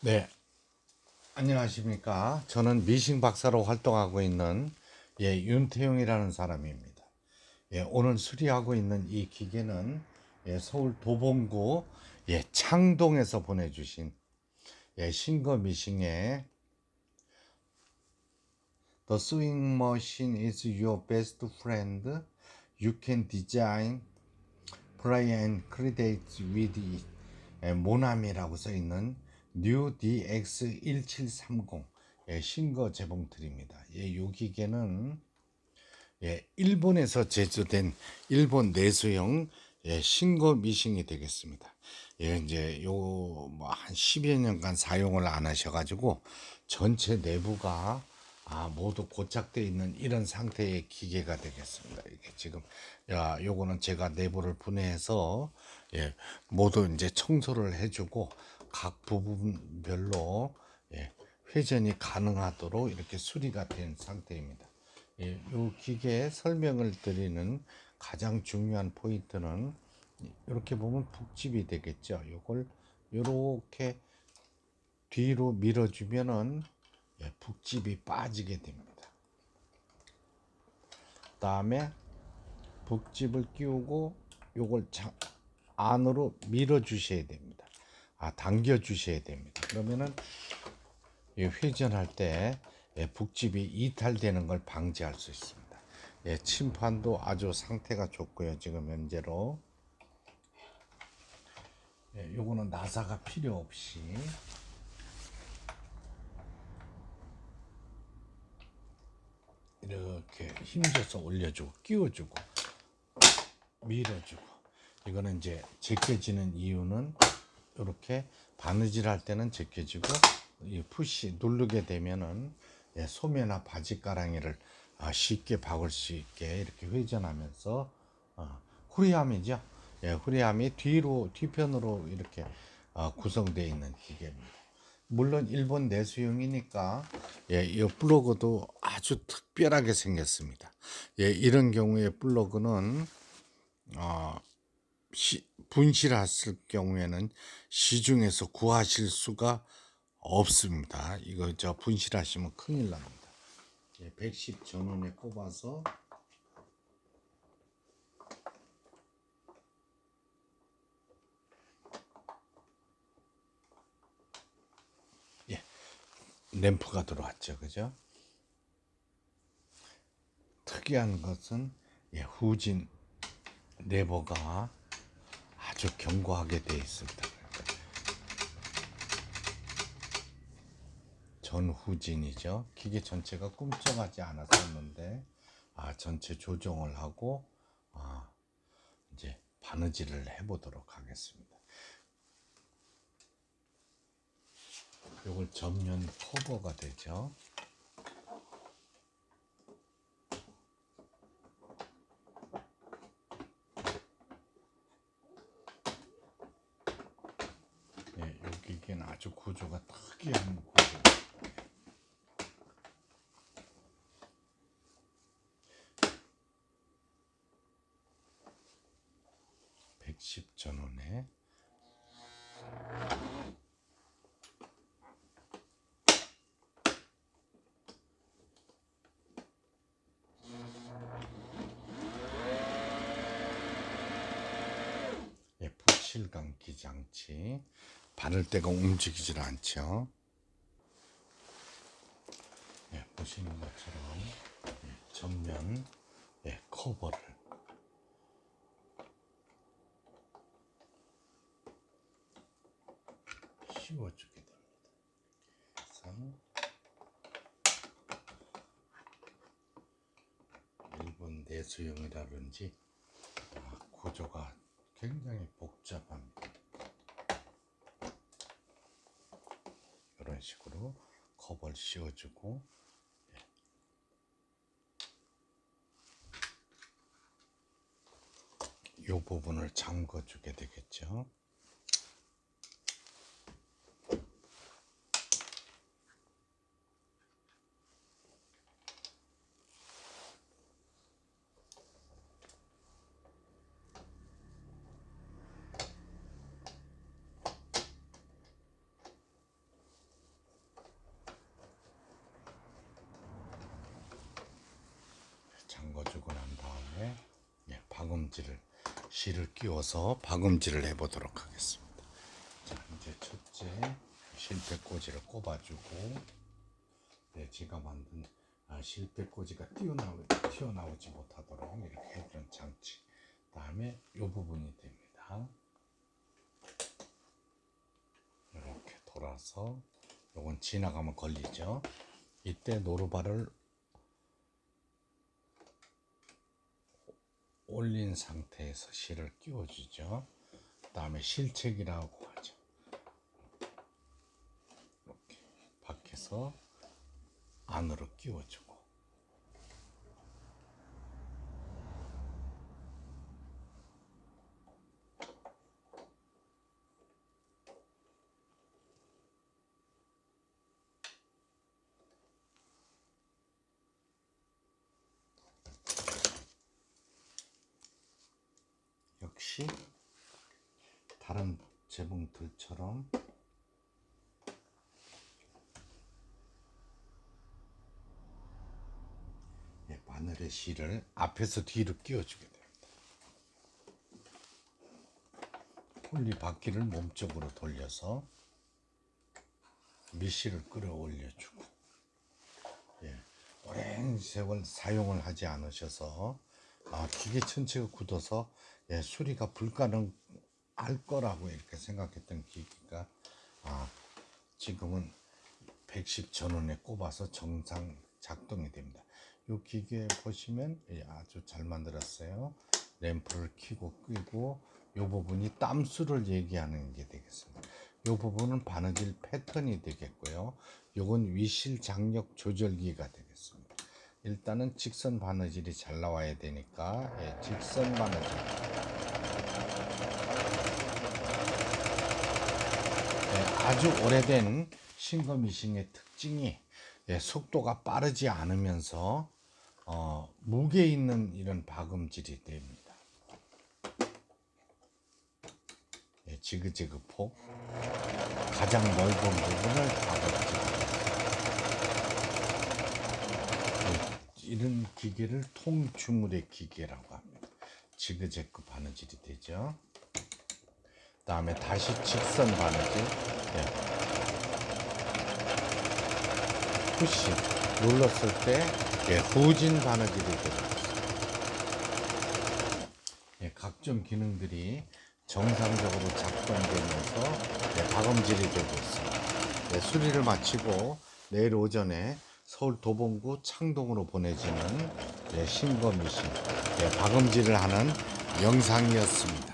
네. 안녕하십니까. 저는 미싱 박사로 활동하고 있는 예, 윤태용이라는 사람입니다. 예, 오늘 수리하고 있는 이 기계는 예, 서울 도봉구 예, 창동에서 보내주신 예, 싱거 미싱의 The sewing machine is your best friend. You can design, play and create with it. 예, 모나미라고 써 있는 New DX 1730 예, 신거 재봉틀입니다. 예, 요 기계는 예, 일본에서 제조된 일본 내수용 예, 신거 미싱이 되겠습니다. 예, 이제 요 뭐 한 10여 년간 사용을 안 하셔 가지고 전체 내부가 아, 모두 고착되어 있는 이런 상태의 기계가 되겠습니다. 이게 지금, 야, 요거는 제가 내부를 분해해서, 예, 모두 이제 청소를 해주고, 각 부분별로, 예, 회전이 가능하도록 이렇게 수리가 된 상태입니다. 예, 요 기계 설명을 드리는 가장 중요한 포인트는, 이렇게 보면 북집이 되겠죠. 요걸, 요렇게 뒤로 밀어주면은, 예, 북집이 빠지게 됩니다. 다음에 북집을 끼우고 요걸 자, 안으로 밀어 주셔야 됩니다. 아, 당겨 주셔야 됩니다. 그러면은 이 회전할 때 예, 북집이 이탈되는 걸 방지할 수 있습니다. 예, 침판도 아주 상태가 좋고요. 지금 현재로 예, 요거는 나사가 필요 없이 이렇게 힘줘서 올려주고 끼워주고 밀어주고 이거는 이제 제껴지는 이유는 이렇게 바느질 할 때는 제껴지고 이 푸시 누르게 되면은 예, 소매나 바지 가랑이를 아, 쉽게 박을 수 있게 이렇게 회전하면서 어, 후리함이죠. 예, 후리함이 뒤로 뒤편으로 이렇게 어, 구성되어 있는 기계입니다. 물론 일본 내수용이니까 예, 이 플러그도 아주 특별하게 생겼습니다. 예, 이런 경우에 플러그는 어, 시, 분실했을 경우에는 시중에서 구하실 수가 없습니다. 이거 저 분실하시면 큰일 납니다. 예, 110 전원에 꼽아서 예, 램프가 들어왔죠, 그죠? 특이한 것은 예, 후진 레버가 아주 견고하게 되어 있습니다. 전후진이죠. 기계 전체가 꿈쩍하지 않았었는데 아 전체 조정을 하고 아 이제 바느질을 해보도록 하겠습니다. 이걸 전면 커버가 되죠. 예, 여기는 아주 구조가 특이한 구조. 110 전원에 예, 부실감기 장치 바를 때가 움직이질 않죠. 예, 보시는 것처럼 예, 전면 예, 커버를 씌워주게 됩니다. 그래서 일본 내수용이라든지 아, 구조가 굉장히 복잡합니다. 이런 식으로 커버를 씌워주고 이 부분을 잠궈 주게 되겠죠. 박음질을 실을 끼워서 박음질을 해보도록 하겠습니다. 자 이제 첫째 실패꽂이를 꼽아주고 네, 제가 만든 아, 실패꽂이가 튀어나오, 튀어나오지 못하도록 이렇게 해주는 장치 다음에 이 부분이 됩니다. 이렇게 돌아서 요건 지나가면 걸리죠. 이때 노루발을 올린 상태에서 실을 끼워주죠. 다음에 실책이라고 하죠. 이렇게 밖에서 안으로 끼워주고 역시 다른 재봉틀처럼 예, 바늘의 실을 앞에서 뒤로 끼워주게 됩니다. 폴리 바퀴를 몸쪽으로 돌려서 밑실을 끌어올려주고 예, 오랜 세월 사용을 하지 않으셔서 아, 기계 전체가 굳어서 예, 수리가 불가능할 거라고 이렇게 생각했던 기계가 아, 지금은 110 전원에 꼽아서 정상 작동이 됩니다. 이 기계 보시면 예, 아주 잘 만들었어요. 램프를 켜고 끄고 이 부분이 땀수를 얘기하는 게 되겠습니다. 이 부분은 바느질 패턴이 되겠고요. 요건 위실 장력 조절기가 되겠습니다. 일단은 직선 바느질이 잘 나와야 되니까 예, 직선 바느질 예, 아주 오래된 싱거미싱의 특징이 예, 속도가 빠르지 않으면서 어, 무게 있는 이런 박음질이 됩니다. 예, 지그재그 폭 가장 넓은 부분을 박음질. 예, 이런 기계를 통주물의 기계라고 합니다. 지그재그 바느질이 되죠. 다음에 다시 직선 바느질. 예. 푸시 눌렀을 때 예, 후진 바느질이 되죠. 예, 각종 기능들이 정상적으로 작동되면서 예, 박음질이 되고 있습니다. 예, 수리를 마치고 내일 오전에 서울 도봉구 창동으로 보내지는 예, 신거 미신 예, 박음질을 하는 영상이었습니다.